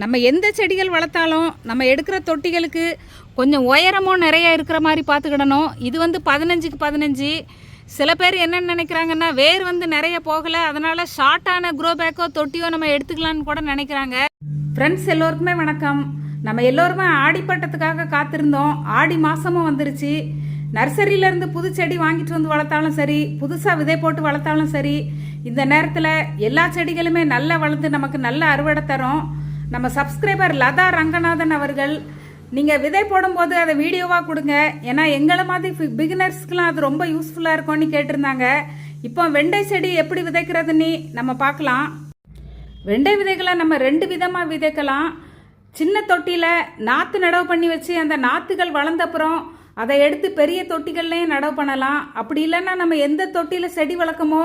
நம்ம எந்த செடிகள் வளர்த்தாலும் நம்ம எடுக்கிற தொட்டிகளுக்கு கொஞ்சம் உயரமும் நிறைய இருக்கிற மாதிரி பார்த்துக்கிடணும். இது வந்து பதினஞ்சுக்கு பதினஞ்சு. சில பேர் என்ன நினைக்கிறாங்கன்னா வேர் வந்து நிறைய போகலை அதனால் ஷார்ட்டான க்ரோ பேக்கோ தொட்டியோ நம்ம எடுத்துக்கலான்னு கூட நினைக்கிறாங்க. ஃப்ரெண்ட்ஸ் எல்லோருக்குமே வணக்கம். நம்ம எல்லோருமே ஆடிப்பட்டத்துக்காக காத்திருந்தோம். ஆடி மாதமும் வந்துருச்சு. நர்சரியிலேருந்து புது செடி வாங்கிட்டு வந்து வளர்த்தாலும் சரி புதுசாக விதை போட்டு வளர்த்தாலும் சரி இந்த நேரத்தில் எல்லா செடிகளுமே நல்லா வளர்ந்து நமக்கு நல்ல அறுவடை தரும். நம்ம சப்ஸ்கிரைபர் லதா ரங்கநாதன் அவர்கள் நீங்கள் விதை போடும்போது அதை வீடியோவாக கொடுங்க. ஏன்னா எங்களை மாதிரி பிகினர்ஸ்க்கெலாம் அது ரொம்ப யூஸ்ஃபுல்லாக இருக்கும்னு கேட்டிருந்தாங்க. இப்போ வெண்டை செடி எப்படி விதைக்கிறதுன்னு நம்ம பார்க்கலாம். வெண்டை விதைகளை நம்ம ரெண்டு விதமாக விதைக்கலாம். சின்ன தொட்டியில் நாற்று நடவு பண்ணி வச்சு அந்த நாற்றுகள் வளர்ந்தப்புறம் அதை எடுத்து பெரிய தொட்டிகள்லையும் நடவு பண்ணலாம். அப்படி இல்லைன்னா நம்ம எந்த தொட்டியில் செடி வளர்க்கமோ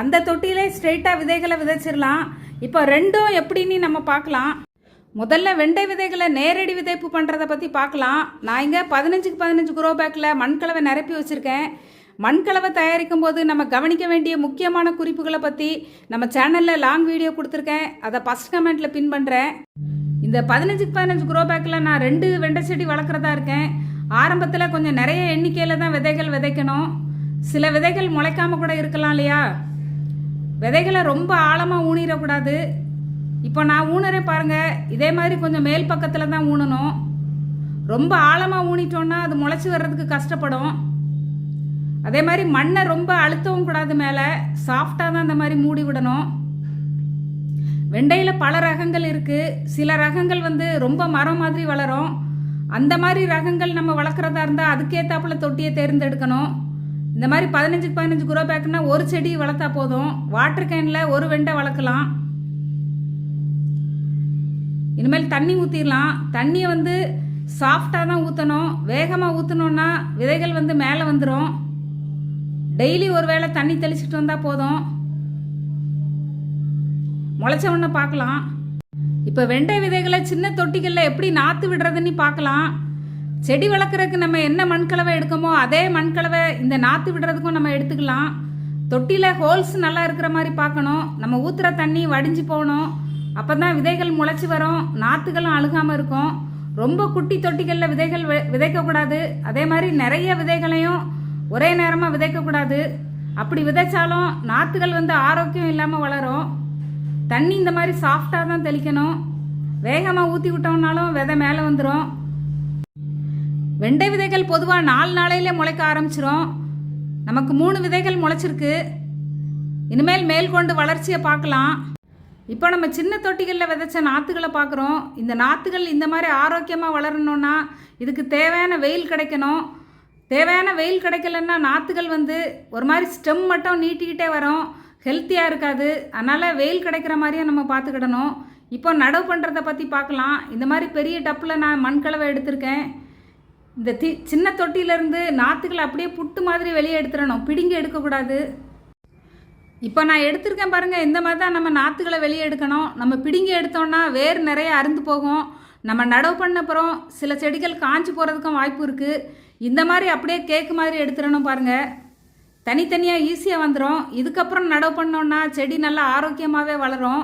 அந்த தொட்டியிலே ஸ்ட்ரெயிட்டாக விதைகளை விதைச்சிடலாம். இப்போ ரெண்டும் எப்படின்னு நம்ம பார்க்கலாம். முதல்ல வெண்டை விதைகளை நேரடி விதைப்பு பண்ணுறதை பற்றி பார்க்கலாம். நான் இங்கே பதினஞ்சுக்கு பதினஞ்சு குரோ பேக்கில் மண்கலவை நிரப்பி வச்சுருக்கேன். மண்கலவை தயாரிக்கும் போது நம்ம கவனிக்க வேண்டிய முக்கியமான குறிப்புகளை பற்றி நம்ம சேனலில் லாங் வீடியோ கொடுத்துருக்கேன். அதை ஃபஸ்ட் கமெண்ட்டில் பின் பண்ணுறேன் இந்த பதினஞ்சுக்கு பதினஞ்சு குரோ பேக்கில் நான் ரெண்டு வெண்டை செடி வளர்க்குறதா இருக்கேன். ஆரம்பத்தில் கொஞ்சம் நிறைய எண்ணிக்கையில் தான் விதைகள் விதைக்கணும். சில விதைகள் முளைக்காம கூட இருக்கலாம் இல்லையா? விதைகளை ரொம்ப ஆழமாக ஊனிடக்கூடாது. இப்போ நான் ஊனுறேன் பாருங்கள் இதே மாதிரி கொஞ்சம் மேல் பக்கத்தில் தான் ஊனணும். ரொம்ப ஆழமாக ஊனிட்டோன்னா அது முளைச்சி வர்றதுக்கு கஷ்டப்படும். அதே மாதிரி மண்ணை ரொம்ப அழுத்தவும் கூடாது மேலே. சாஃப்டாக தான் அந்த மாதிரி மூடி விடணும். வெண்டையில் பல ரகங்கள் இருக்குது சில ரகங்கள் வந்து ரொம்ப மரம் மாதிரி வளரும். அந்த மாதிரி ரகங்கள் நம்ம வளர்க்குறதா இருந்தால் அதுக்கேற்றாப்புல தொட்டியை தேர்ந்தெடுக்கணும். இந்த மாதிரி பதினஞ்சுக்கு பதினஞ்சு குரோ பேக்குன்னா ஒரு செடி வளர்த்தா போதும். வாட்டர் கேனில் ஒரு வெண்டை வளர்க்கலாம். இனிமேல் தண்ணி ஊற்றிடலாம் தண்ணியை வந்து சாஃப்டாக தான் ஊற்றணும் வேகமாக ஊற்றணுன்னா விதைகள் வந்து மேலே வந்துடும் டெய்லி ஒரு வேளை தண்ணி தெளிச்சுட்டு வந்தால் போதும். முளைச்சவொன்னே உடனே பார்க்கலாம். இப்போ வெண்டை விதைகளை சின்ன தொட்டிகளில் எப்படி நாற்று விடுறதுன்னு பார்க்கலாம். செடி வளர்க்குறதுக்கு நம்ம என்ன மண்கலவை எடுக்கமோ அதே மண்கலவை இந்த நாற்று விடுறதுக்கும் நம்ம எடுத்துக்கலாம். தொட்டியில் ஹோல்ஸ் நல்லா இருக்கிற மாதிரி பார்க்கணும். நம்ம ஊற்றுற தண்ணி வடிஞ்சு போகணும். அப்போ தான் விதைகள் முளைச்சி வரும். நாற்றுகளும் அழுகாமல் இருக்கும். ரொம்ப குட்டி தொட்டிகளில் விதைகள் வி- விதைக்கக்கூடாது அதே மாதிரி நிறைய விதைகளையும் ஒரே நேரமாக விதைக்கக்கூடாது அப்படி விதைச்சாலும் நாற்றுகள் வந்து ஆரோக்கியம் இல்லாமல் வளரும். தண்ணி இந்த மாதிரி சாஃப்டாக தான் தெளிக்கணும். வேகமாக ஊற்றி விட்டோம்னாலும் விதை மேலே வந்துடும் வெண்டை விதைகள் பொதுவாக நாலு நாளையிலே முளைக்க ஆரம்பிச்சிரும். நமக்கு மூணு விதைகள் முளைச்சிருக்கு. இனிமேல் மேல் கொண்டு வளர்ச்சியை பார்க்கலாம். இப்போ நம்ம சின்ன தொட்டிகளில் விதைச்ச நாற்றுகளை பார்க்குறோம். இந்த நாற்றுகள் இந்த மாதிரி ஆரோக்கியமாக வளரணும்னா இதுக்கு தேவையான வெயில் கிடைக்கணும். தேவையான வெயில் கிடைக்கலன்னா நாற்றுகள் வந்து ஒரு மாதிரி ஸ்டெம் மட்டும் நீட்டிக்கிட்டே வரும். ஹெல்த்தியாக இருக்காது. அதனால் வெயில் கிடைக்கிற மாதிரியும் நம்ம பார்த்துக்கிடணும். இப்போ நடவு பண்ணுறதை பற்றி பார்க்கலாம். இந்த மாதிரி பெரிய டப்பில் நான் மண்கலவை எடுத்திருக்கேன். இந்த தி சின்ன தொட்டியிலேருந்து நாற்றுகளை அப்படியே புட்டு மாதிரி வெளியே எடுத்துடணும். பிடுங்கி எடுக்கக்கூடாது. இப்போ நான் எடுத்திருக்கேன் பாருங்கள் இந்த மாதிரி தான் நம்ம நாற்றுகளை வெளியே எடுக்கணும். நம்ம பிடுங்கி எடுத்தோம்னா வேர் நிறைய அறுந்து போகும். நம்ம நடவு பண்ண அப்புறம் சில செடிகள் காஞ்சி போகிறதுக்கும் வாய்ப்பு இருக்குது இந்த மாதிரி அப்படியே கேக்கு மாதிரி எடுத்துடணும் பாருங்கள் தனித்தனியாக ஈஸியாக வந்துடும் இதுக்கப்புறம் நடவு பண்ணோன்னா செடி நல்லா ஆரோக்கியமாகவே வளரும்.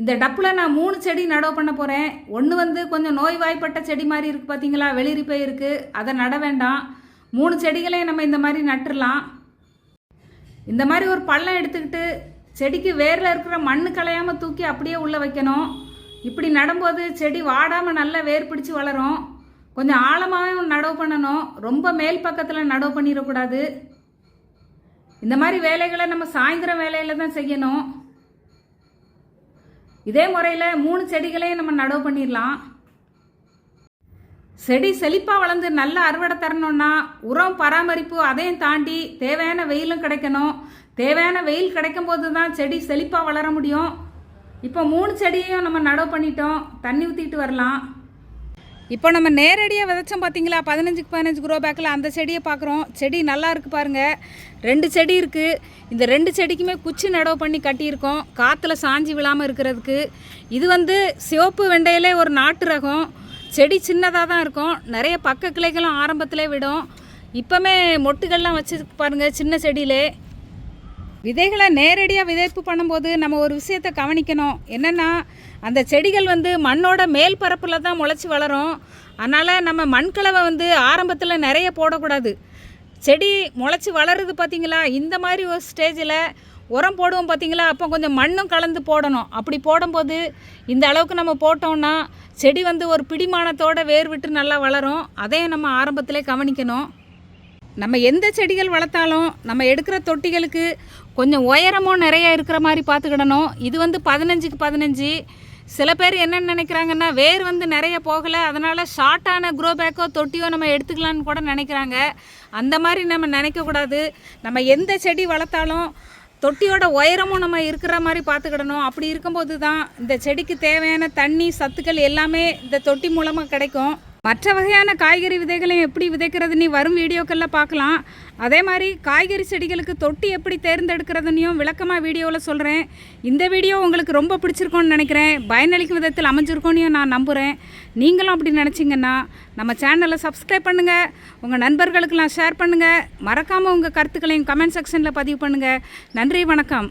இந்த டப்பில் நான் மூணு செடி நடவு பண்ண போகிறேன் ஒன்று வந்து கொஞ்சம் நோய்வாய்ப்பட்ட செடி மாதிரி இருக்குது பார்த்தீங்களா வெளிரிப்பை இருக்குது அதை நட வேண்டாம். மூணு செடிகளையும் நம்ம இந்த மாதிரி நட்டுடலாம் இந்த மாதிரி ஒரு பள்ளம் எடுத்துக்கிட்டு செடிக்கு வேரில் இருக்கிற மண்ணு களையாமல் தூக்கி அப்படியே உள்ளே வைக்கணும். இப்படி நடும்போது செடி வாடாமல் நல்லா வேர் பிடிச்சி வளரும். கொஞ்சம் ஆழமாகவும் நடவு பண்ணணும். ரொம்ப மேல் பக்கத்தில் நடவு பண்ணிடக்கூடாது. இந்த மாதிரி வேலைகளை நம்ம சாயந்தரம் வேலையில் தான் செய்யணும். இதே முறையில் மூணு செடிகளையும் நம்ம நடவு பண்ணிடலாம். செடி செழிப்பாக வளர்ந்து நல்ல அறுவடை தரணும்னா உரம் பராமரிப்பு அதையும் தாண்டி தேவையான வெயிலும் கிடைக்கணும். தேவையான வெயில் கிடைக்கும் போது தான் செடி செழிப்பாக வளர முடியும். இப்போ மூணு செடியையும் நம்ம நடவு பண்ணிட்டோம். தண்ணி ஊற்றிட்டு வரலாம். இப்போ நம்ம நேரடியாக விதைச்சோம் பார்த்தீங்களா? பதினஞ்சுக்கு பதினஞ்சு குரோ பேக்கில் அந்த செடியை பார்க்குறோம். செடி நல்லா இருக்குது பாருங்கள் ரெண்டு செடி இருக்குது இந்த ரெண்டு செடிக்குமே குச்சி நடவு பண்ணி கட்டியிருக்கோம். காற்றுல சாஞ்சி விழாமல் இருக்கிறதுக்கு. இது வந்து சிவப்பு வெண்டையிலே ஒரு நாட்டு ரகம். செடி சின்னதாக தான் இருக்கும். நிறைய பக்க கிளைகளும் ஆரம்பத்திலே விடும். இப்போமே மொட்டுகள்லாம் வச்சு பாருங்கள் சின்ன செடியிலே. விதைகளை நேரடியாக விதைப்பு பண்ணும்போது நம்ம ஒரு விஷயத்தை கவனிக்கணும். என்னென்னா அந்த செடிகள் வந்து மண்ணோட மேல் பரப்பில் தான் முளைச்சி வளரும். அதனால் நம்ம மண்கலவை வந்து ஆரம்பத்தில் நிறைய போடக்கூடாது. செடி முளைச்சி வளருது பார்த்தீங்களா இந்த மாதிரி ஒரு ஸ்டேஜில் உரம் போடுவோம் பார்த்தீங்களா அப்போ கொஞ்சம் மண்ணும் கலந்து போடணும். அப்படி போடும்போது இந்த அளவுக்கு நம்ம போட்டோம்னா செடி வந்து ஒரு பிடிமானத்தோட வேர் விட்டு நல்லா வளரும். அதையும் நம்ம ஆரம்பத்திலே கவனிக்கணும். நம்ம எந்த செடிகள் வளர்த்தாலும் நம்ம எடுக்கிற தொட்டிகளுக்கு கொஞ்சம் உயரமும் நிறைய இருக்கிற மாதிரி பார்த்துக்கிடணும். இது வந்து பதினஞ்சுக்கு பதினஞ்சு. சில பேர் என்னென்னு நினைக்கிறாங்கன்னா வேர் வந்து நிறைய போகலை அதனால் ஷார்ட்டான க்ரோ பேக்கோ தொட்டியோ நம்ம எடுத்துக்கலான்னு கூட நினைக்கிறாங்க. அந்த மாதிரி நம்ம நினைக்கக்கூடாது. நம்ம எந்த செடி வளர்த்தாலும் தொட்டியோட உயரமும் நம்ம இருக்கிற மாதிரி பார்த்துக்கிடணும். அப்படி இருக்கும்போது தான் இந்த செடிக்கு தேவையான தண்ணி சத்துக்கள் எல்லாமே இந்த தொட்டி மூலமாக கிடைக்கும். மற்ற வகையான காய்கறி விதைகளையும் எப்படி விதைக்கிறதுன்னு வரும் வீடியோக்களில் பார்க்கலாம். அதே மாதிரி காய்கறி செடிகளுக்கு தொட்டி எப்படி தேர்ந்தெடுக்கிறதுனையும் விளக்கமாக வீடியோவில் சொல்கிறேன் இந்த வீடியோ உங்களுக்கு ரொம்ப பிடிச்சிருக்கோன்னு நினைக்கிறேன். பயனளிக்கும் விதத்தில் அமைஞ்சிருக்கோன்னு நான் நம்புகிறேன் நீங்களும் அப்படி நினச்சிங்கன்னா நம்ம சேனலை சப்ஸ்கிரைப் பண்ணுங்கள் உங்கள் நண்பர்களுக்கெல்லாம் ஷேர் பண்ணுங்கள் மறக்காமல் உங்கள் கருத்துக்களையும் கமெண்ட் செக்ஷனில் பதிவு பண்ணுங்கள் நன்றி வணக்கம்.